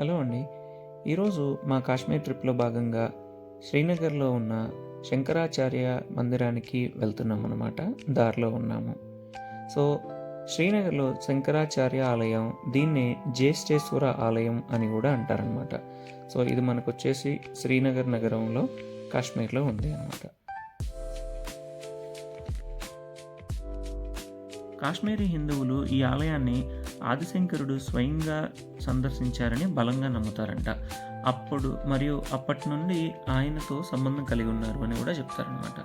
Hello అండి. ఈరోజు మా కాశ్మీర్ ట్రిప్లో భాగంగా శ్రీనగర్లో ఉన్న శంకరాచార్య మందిరానికి వెళ్తున్నాం అన్నమాట. దారిలో ఉన్నాము. సో శ్రీనగర్లో శంకరాచార్య ఆలయం దీన్నే జ్యేష్ఠేశ్వర ఆలయం అని కూడా అంటారనమాట సో ఇది మనకు వచ్చేసి శ్రీనగర్ నగరంలో కాశ్మీర్లో ఉంది అనమాట కాశ్మీరీ హిందువులు ఈ ఆలయాన్ని ఆదిశంకరుడు స్వయంగా సందర్శించారని బలంగా నమ్ముతారంట. అప్పుడు మరియు అప్పటి నుండి ఆయనతో సంబంధం కలిగి ఉన్నారు అని కూడా చెప్తారనమాట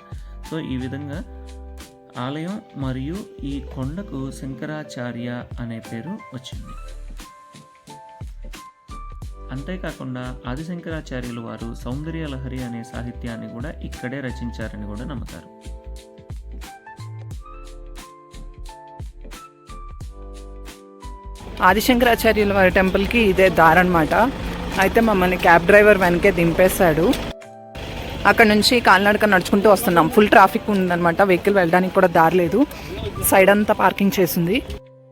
సో ఈ విధంగా ఆలయం మరియు ఈ కొండకు శంకరాచార్య అనే పేరు వచ్చింది. అంతేకాకుండా ఆదిశంకరాచార్యులు వారు సౌందర్య లహరి అనే సాహిత్యాన్ని కూడా ఇక్కడే రచించారని కూడా నమ్ముతారు. ఆదిశంకరాచార్యుల వారి టెంపుల్కి ఇదే దారనమాట అయితే మమ్మల్ని క్యాబ్ డ్రైవర్ వెనకే దింపేశాడు. అక్కడ నుంచి కాలినడక నడుచుకుంటూ వస్తున్నాం. ఫుల్ ట్రాఫిక్ ఉందన్నమాట. వెహికల్ వెళ్ళడానికి కూడా దారి లేదు. సైడ్ అంతా పార్కింగ్ చేసింది.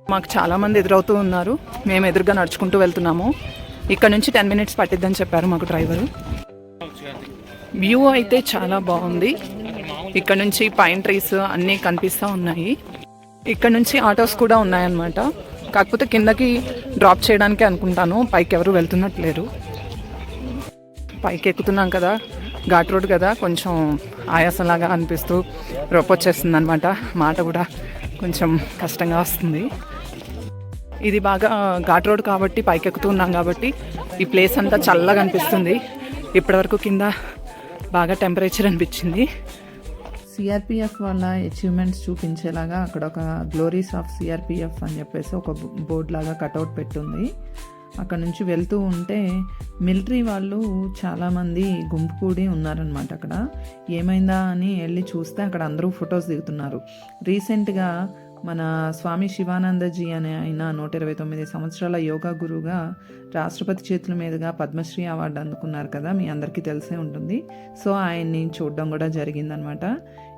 మాకు చాలామంది ఎదురవుతూ ఉన్నారు. మేము ఎదురుగా నడుచుకుంటూ వెళ్తున్నాము. ఇక్కడ నుంచి టెన్ మినిట్స్ పట్టిద్దని చెప్పారు మాకు డ్రైవరు. వ్యూ అయితే చాలా బాగుంది. ఇక్కడ నుంచి పైన్ ట్రీస్ అన్నీ కనిపిస్తూ ఉన్నాయి. ఇక్కడ నుంచి ఆటోస్ కూడా ఉన్నాయన్నమాట. కాకపోతే కిందకి డ్రాప్ చేయడానికి అనుకుంటాను. పైకి ఎవరు వెళ్తున్నట్లేరు. పైకి ఎక్కుతున్నాం కదా. ఘాట్ రోడ్ కదా. కొంచెం ఆయాసంలాగా అనిపిస్తూ రొప్పొచ్చేస్తుంది అనమాట మాట కూడా కొంచెం కష్టంగా వస్తుంది. ఇది బాగా ఘాట్ రోడ్ కాబట్టి పైకి ఎక్కుతున్నాం కాబట్టి ఈ ప్లేస్ అంతా చల్లగా అనిపిస్తుంది. ఇప్పటివరకు కింద బాగా టెంపరేచర్ అనిపించింది. సిఆర్పిఎఫ్ వాళ్ళ అచీవ్మెంట్స్ చూపించేలాగా అక్కడ ఒక గ్లోరీస్ ఆఫ్ సిఆర్పిఎఫ్ అని చెప్పేసి ఒక బోర్డ్ లాగా కటౌట్ పెట్టుంది. అక్కడ నుంచి వెళ్తూ ఉంటే మిలిటరీ వాళ్ళు చాలామంది గుంపు కూడి ఉన్నారనమాట అక్కడ. ఏమైందా అని వెళ్ళి చూస్తే అక్కడ అందరూ ఫొటోస్ దిగుతున్నారు. రీసెంట్గా మన స్వామి శివానందజీ అనే ఆయన నూట ఇరవై తొమ్మిది సంవత్సరాల యోగా గురువుగా రాష్ట్రపతి చేతుల మీదుగా పద్మశ్రీ అవార్డు అందుకున్నారు కదా మీ అందరికీ తెలిసే ఉంటుంది. సో ఆయన్ని చూడడం కూడా జరిగిందనమాట.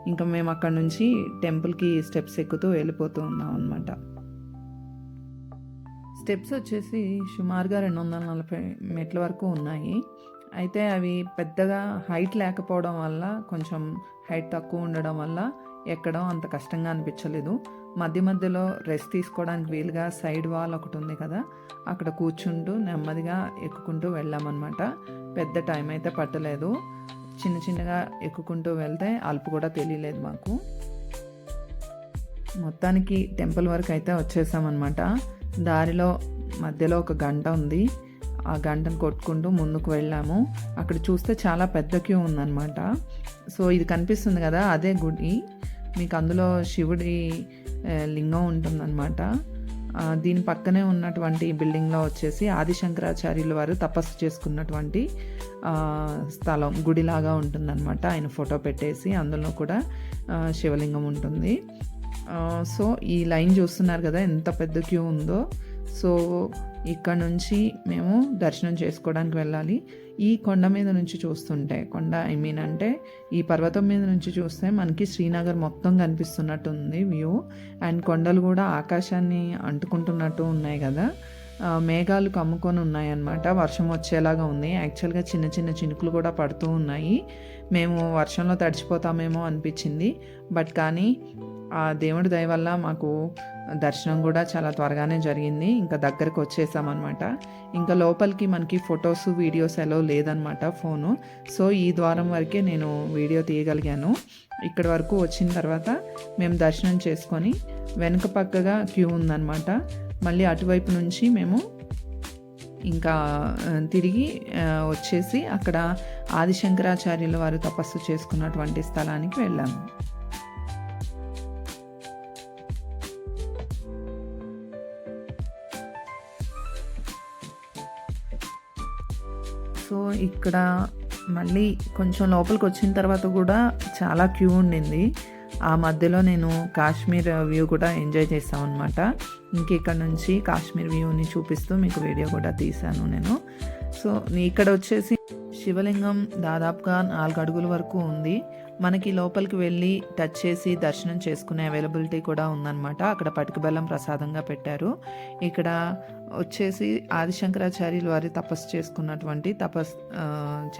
ఇంకా మేము అక్కడ నుంచి టెంపుల్కి స్టెప్స్ ఎక్కుతూ వెళ్ళిపోతూ ఉన్నాం అనమాట స్టెప్స్ వచ్చేసి సుమారుగా రెండు వందల నలభై మెట్ల వరకు ఉన్నాయి. అయితే అవి పెద్దగా హైట్ లేకపోవడం వల్ల కొంచెం హైట్ తక్కువ ఉండడం వల్ల ఎక్కడం అంత కష్టంగా అనిపించలేదు. మధ్య మధ్యలో రెస్ట్ తీసుకోవడానికి వీలుగా సైడ్ వాల్ ఒకటి ఉంది కదా అక్కడ కూర్చుంటూ నెమ్మదిగా ఎక్కుకుంటూ వెళ్ళామన్నమాట. పెద్ద టైం అయితే పట్టలేదు. చిన్న చిన్నగా ఎక్కుకుంటూ వెళ్తే అల్పు కూడా తెలియలేదు మాకు. మొత్తానికి టెంపుల్ వరకు అయితే వచ్చేసామన్నమాట. దారిలో మధ్యలో ఒక గంట ఉంది. ఆ గంటను కొట్టుకుంటూ ముందుకు వెళ్ళాము. అక్కడ చూస్తే చాలా పెద్ద క్యూ ఉందన్నమాట. సో ఇది కనిపిస్తుంది కదా అదే గుడి. మీకు అందులో శివుడి లింగం ఉంటుందన్నమాట. దీని పక్కనే ఉన్నటువంటి బిల్డింగ్లో వచ్చేసి ఆదిశంకరాచార్యుల వారు తపస్సు చేసుకున్నటువంటి స్థలం గుడిలాగా ఉంటుందన్నమాట. ఆయన ఫోటో పెట్టేసి అందులో కూడా శివలింగం ఉంటుంది. సో ఈ లైన్ చూస్తున్నారు కదా ఎంత పెద్ద క్యూ ఉందో. సో ఇక్కడ నుంచి మేము దర్శనం చేసుకోవడానికి వెళ్ళాలి. ఈ కొండ మీద నుంచి చూస్తుంటే కొండ ఐ మీన్ అంటే ఈ పర్వతం మీద నుంచి చూస్తే మనకి శ్రీనగర్ మొత్తం కనిపిస్తున్నట్టు ఉంది వ్యూ. అండ్ కొండలు కూడా ఆకాశాన్ని అంటుకుంటున్నట్టు ఉన్నాయి కదా. మేఘాలు కమ్ముకొని ఉన్నాయి అన్నమాట వర్షం వచ్చేలాగా ఉంది. యాక్చువల్గా చిన్న చిన్న చినుకులు కూడా పడుతూ ఉన్నాయి. మేము వర్షంలో తడిచిపోతామేమో అనిపించింది. బట్ కానీ ఆ దేవుడి దయ వల్ల మాకు దర్శనం కూడా చాలా త్వరగానే జరిగింది. ఇంకా దగ్గరకు వచ్చేసామన్నమాట. ఇంకా లోపలికి మనకి ఫొటోస్ వీడియోస్ ఎలా లేదనమాట ఫోను. సో ఈ ద్వారం వరకే నేను వీడియో తీయగలిగాను. ఇక్కడ వరకు వచ్చిన తర్వాత మేము దర్శనం చేసుకొని వెనుక పక్కగా క్యూ ఉందన్నమాట. మళ్ళీ అటువైపు నుంచి మేము ఇంకా తిరిగి వచ్చేసి అక్కడ ఆదిశంకరాచార్యుల వారు తపస్సు చేసుకున్నటువంటి స్థలానికి వెళ్ళాము. సో ఇక్కడ మళ్ళీ కొంచెం లోపలికి వచ్చిన తర్వాత కూడా చాలా క్యూ ఉండింది. ఆ మధ్యలో నేను కాశ్మీర్ వ్యూ కూడా ఎంజాయ్ చేస్తాను అనమాట ఇంక ఇక్కడ నుంచి కాశ్మీర్ వ్యూని చూపిస్తూ మీకు వీడియో కూడా తీశాను నేను. సో ఇక్కడ వచ్చేసి శివలింగం దాదాపుగా నాలుగు అడుగుల వరకు ఉంది. మనకి లోపలికి వెళ్ళి టచ్ చేసి దర్శనం చేసుకునే అవైలబిలిటీ కూడా ఉందన్నమాట. అక్కడ పటికబెల్లం ప్రసాదంగా పెట్టారు. ఇక్కడ వచ్చేసి ఆదిశంకరాచార్యులు వారి తపస్సు చేసుకున్నటువంటి తపస్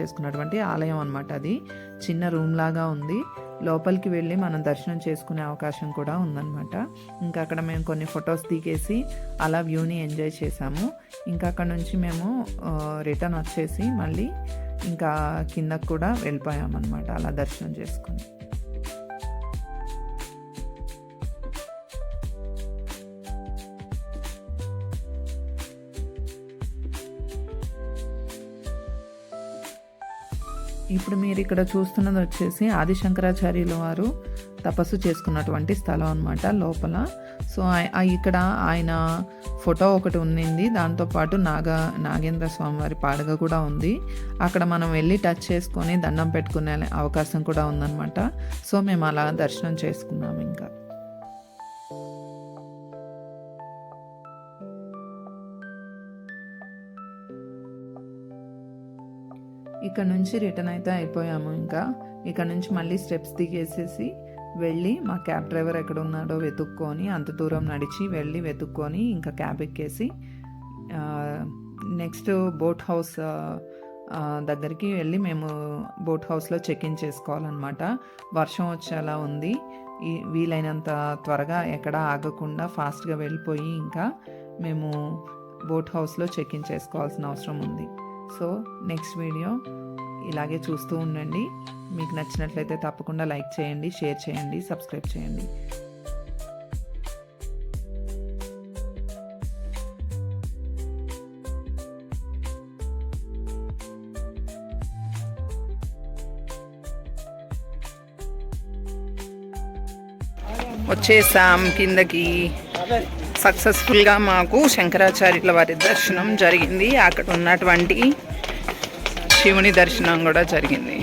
చేసుకున్నటువంటి ఆలయం అనమాట అది. చిన్న రూమ్ లాగా ఉంది. లోపలికి వెళ్ళి మనం దర్శనం చేసుకునే అవకాశం కూడా ఉందన్నమాట. ఇంకా అక్కడ మేము కొన్ని ఫొటోస్ దిగేసి అలా వ్యూని ఎంజాయ్ చేసాము. ఇంకా అక్కడ నుంచి మేము రిటర్న్ వచ్చేసి మళ్ళీ ఇంకా కిందకు కూడా వెళ్ళిపోయామన్నమాట అలా దర్శనం చేసుకుని. ఇప్పుడు మీరు ఇక్కడ చూస్తున్నది వచ్చేసి ఆది శంకరాచార్యుల వారు తపస్సు చేసుకున్నటువంటి స్థలం అన్నమాట లోపల. సో ఇక్కడ ఆయన ఫోటో ఒకటి ఉండింది దాంతోపాటు నాగ నాగేంద్ర స్వామి వారి పాడగ కూడా ఉంది. అక్కడ మనం వెళ్ళి టచ్ చేసుకొని దండం పెట్టుకునే అవకాశం కూడా ఉందన్నమాట. సో మేము అలా దర్శనం చేసుకున్నాము ఇంకా. ఇక్కడ నుంచి రిటర్న్ అయితే అయిపోయాము ఇంకా. ఇక్కడ నుంచి మళ్ళీ స్టెప్స్ దిగేసేసి వెళ్ళి మా క్యాబ్ డ్రైవర్ ఎక్కడ ఉన్నాడో వెతుక్కొని అంత దూరం నడిచి వెళ్ళి వెతుక్కొని ఇంకా క్యాబ్ ఎక్కేసి నెక్స్ట్ బోట్ హౌస్ దగ్గరికి వెళ్ళి మేము బోట్ హౌస్లో చెక్ ఇన్ చేసుకోవాలన్నమాట. వర్షం వచ్చేలా ఉంది. ఈ వీలైనంత త్వరగా ఎక్కడ ఆగకుండా ఫాస్ట్గా వెళ్ళిపోయి ఇంకా మేము బోట్ హౌస్లో చెక్ ఇన్ చేసుకోవాల్సిన అవసరం ఉంది. సో నెక్స్ట్ వీడియో ఇలాగే చూస్తూ ఉండండి. మీకు నచ్చినట్లయితే తప్పకుండా లైక్ చేయండి షేర్ చేయండి సబ్స్క్రైబ్ చేయండి. వచ్చేసాం కిందకి. సక్సెస్ఫుల్గా మాకు శంకరాచార్యుల వారి దర్శనం జరిగింది. అక్కడ ఉన్నటువంటి శివుని దర్శనం కూడా జరిగింది.